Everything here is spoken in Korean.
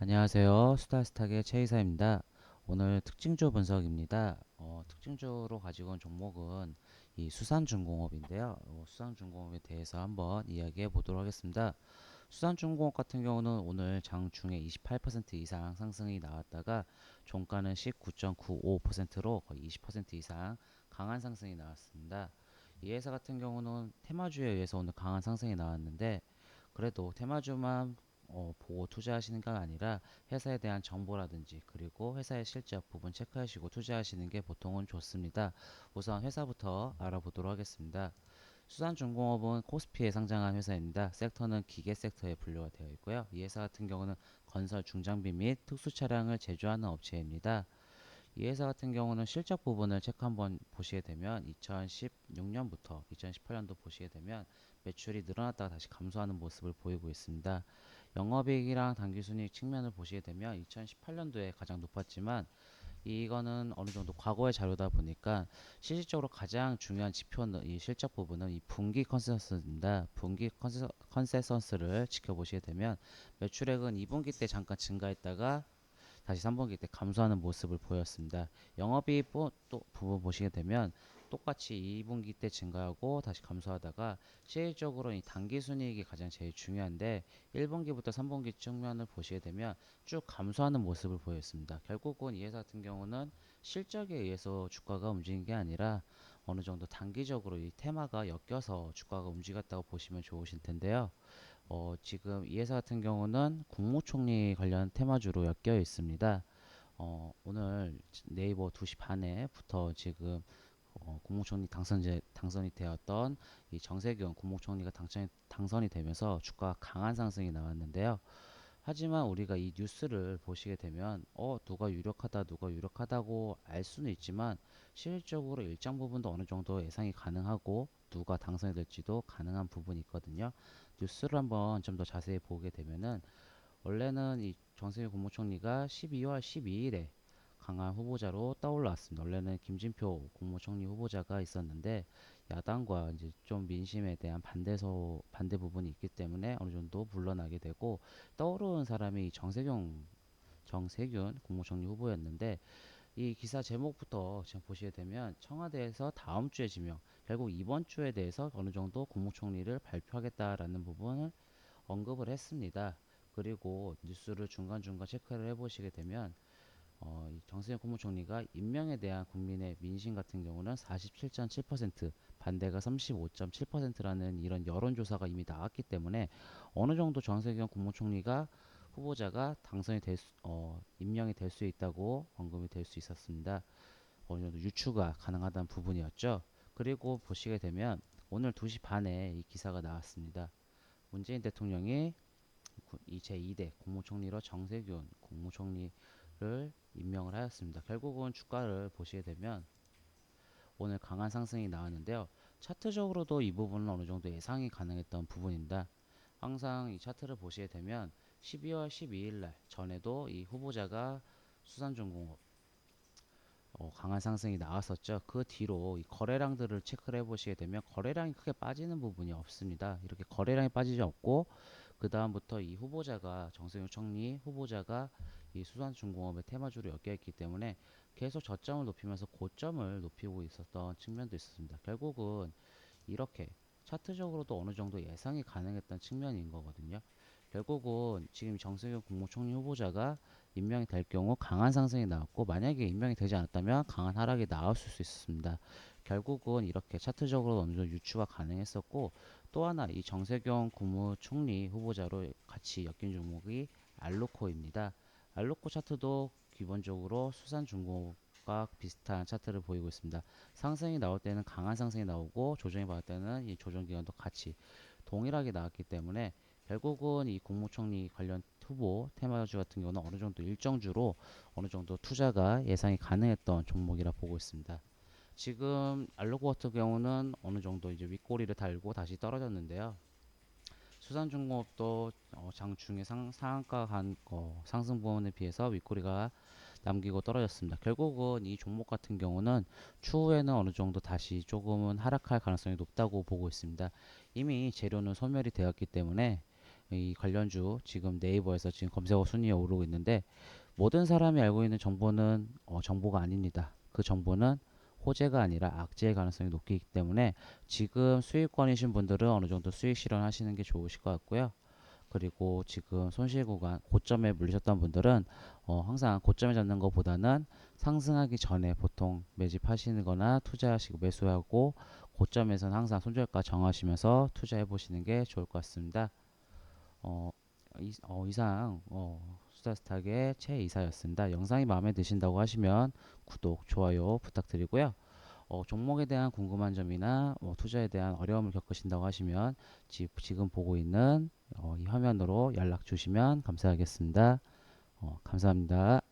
안녕하세요. 수다스탁의 최이사입니다. 오늘 특징주 분석입니다. 어, 특징주로 가지고 온 종목은 이 수산중공업인데요. 어, 수산중공업에 대해서 한번 이야기해 보도록 하겠습니다. 수산중공업 같은 경우는 오늘 장중에 28% 이상 상승이 나왔다가 종가는 19.95%로 거의 20% 이상 강한 상승이 나왔습니다. 이 회사 같은 경우는 테마주에 의해서 오늘 강한 상승이 나왔는데 그래도 테마주만 어, 보고 투자하시는 게 아니라 회사에 대한 정보라든지 그리고 회사의 실적 부분 체크하시고 투자하시는 게 보통은 좋습니다. 우선 회사부터 알아보도록 하겠습니다. 수산중공업은 코스피에 상장한 회사입니다. 섹터는 기계 섹터에 분류가 되어 있고요. 이 회사 같은 경우는 건설 중장비 및 특수 차량을 제조하는 업체입니다. 이 회사 같은 경우는 실적 부분을 체크 한번 보시게 되면 2016년부터 2018년도 보시게 되면 매출이 늘어났다가 다시 감소하는 모습을 보이고 있습니다. 영업이익이랑 당기순이익 측면을 보시게 되면 2018년도에 가장 높았지만 이거는 어느 정도 과거의 자료다 보니까 실질적으로 가장 중요한 지표는 이 실적 부분은 이 분기 컨센서스입니다. 분기 컨센- 컨센서스 를 지켜보시게 되면 매출액은 2분기 때 잠깐 증가했다가 다시 3분기 때 감소하는 모습을 보였습니다. 영업이익 부- 또 부분 보시게 되면 똑같이 2분기 때 증가하고 다시 감소하다가 실질적으로 이 당기순이익이 가장 제일 중요한데 1분기부터 3분기 측면을 보시게 되면 쭉 감소하는 모습을 보였습니다. 결국은 이 회사 같은 경우는 실적에 의해서 주가가 움직인 게 아니라 어느 정도 단기적으로 이 테마가 엮여서 주가가 움직였다고 보시면 좋으실 텐데요. 어, 지금 이 회사 같은 경우는 국무총리 관련 테마주로 엮여 있습니다. 어, 오늘 네이버 2시 반에부터 지금 어, 국무총리 당선제 당선이 되었던 이 정세균 국무총리가 당첨 당선이 되면서 주가 강한 상승이 나왔는데요. 하지만 우리가 이 뉴스를 보시게 되면 어 누가 유력하다 누가 유력하다고 알 수는 있지만 실질적으로 일정 부분도 어느 정도 예상이 가능하고 누가 당선이 될지도 가능한 부분이 있거든요. 뉴스를 한번 좀 더 자세히 보게 되면은 원래는 이 정세균 국무총리가 12월 12일에 강한 후보자로 떠올랐습니다. 원래는 김진표 국무총리 후보자가 있었는데 야당과 이제 좀 민심에 대한 반대서 반대 부분이 있기 때문에 어느 정도 물러나게 되고 떠오르는 사람이 이 정세균 정세균 국무총리 후보였는데 이 기사 제목부터 지금 보시게 되면 청와대에서 다음 주에 지명 결국 이번 주에 대해서 어느 정도 국무총리를 발표하겠다라는 부분을 언급을 했습니다. 그리고 뉴스를 중간중간 체크를 해보시게 되면 어, 이 정세균 국무총리가 임명에 대한 국민의 민심 같은 경우는 47.7% 반대가 35.7%라는 이런 여론조사가 이미 나왔기 때문에 어느 정도 정세균 국무총리가 후보자가 당선이 될 수, 어, 임명이 될 수 있다고 언급이 될 수 있었습니다. 어느 정도 유추가 가능하다는 부분이었죠. 그리고 보시게 되면 오늘 2시 반에 이 기사가 나왔습니다. 문재인 대통령이 구- 이 제2대 국무총리로 정세균 국무총리 를 임명을 하였습니다. 결국은 주가를 보시게 되면 오늘 강한 상승이 나왔는데요. 차트적으로도 이 부분은 어느 정도 예상이 가능했던 부분입니다. 항상 이 차트를 보시게 되면 12월 12일 날 전에도 이 후보자가 수산중공업 어, 강한 상승이 나왔었죠. 그 뒤로 이 거래량들을 체크를 해보시게 되면 거래량이 크게 빠지는 부분이 없습니다. 이렇게 거래량이 빠지지 않고 그 다음부터 이 후보자가 정세균 총리 후보자가 이 수산중공업의 테마주로 엮여 있기 때문에 계속 저점을 높이면서 고점을 높이고 있었던 측면도 있었습니다. 결국은 이렇게 차트적으로도 어느 정도 예상이 가능했던 측면인 거거든요. 결국은 지금 정세균 국무총리 후보자가 임명이 될 경우 강한 상승이 나왔고 만약에 임명이 되지 않았다면 강한 하락이 나왔을 수 있었습니다. 결국은 이렇게 차트적으로 어느 정도 유추가 가능했었고 또 하나 이 정세균 국무총리 후보자로 같이 엮인 종목이 알로코입니다. 알로코 차트도 기본적으로 수산 중공업과 비슷한 차트를 보이고 있습니다. 상승이 나올 때는 강한 상승이 나오고 조정이 받을 때는 이 조정 기간도 같이 동일하게 나왔기 때문에 결국은 이 국무총리 관련 후보 테마주 같은 경우는 어느 정도 일정주로 어느 정도 투자가 예상이 가능했던 종목이라 보고 있습니다. 지금 알로코 같은 경우는 어느 정도 이제 윗꼬리를 달고 다시 떨어졌는데요. 수산중공업도 어, 장중에 상, 상한가 간 어, 상승 부분에 비해서 윗꼬리가 남기고 떨어졌습니다. 결국은 이 종목 같은 경우는 추후에는 어느 정도 다시 조금은 하락할 가능성이 높다고 보고 있습니다. 이미 재료는 소멸이 되었기 때문에 이 관련주 지금 네이버에서 지금 검색어 순위에 오르고 있는데 모든 사람이 알고 있는 정보는 어, 정보가 아닙니다. 그 정보는 호재가 아니라 악재의 가능성이 높기 때문에 지금 수익권이신 분들은 어느 정도 수익 실현하시는 게 좋으실 것 같고요. 그리고 지금 손실 구간 고점에 물리셨던 분들은 어, 항상 고점에 잡는 것보다는 상승하기 전에 보통 매집하시는 거나 투자하시고 매수하고 고점에서는 항상 손절가 정하시면서 투자해 보시는 게 좋을 것 같습니다. 어, 이, 어, 이상 어, 수다스탁의 최 이사였습니다. 영상이 마음에 드신다고 하시면 구독, 좋아요 부탁드리고요. 어, 종목에 대한 궁금한 점이나 뭐 투자에 대한 어려움을 겪으신다고 하시면 지, 지금 보고 있는 어, 이 화면으로 연락 주시면 감사하겠습니다. 어, 감사합니다.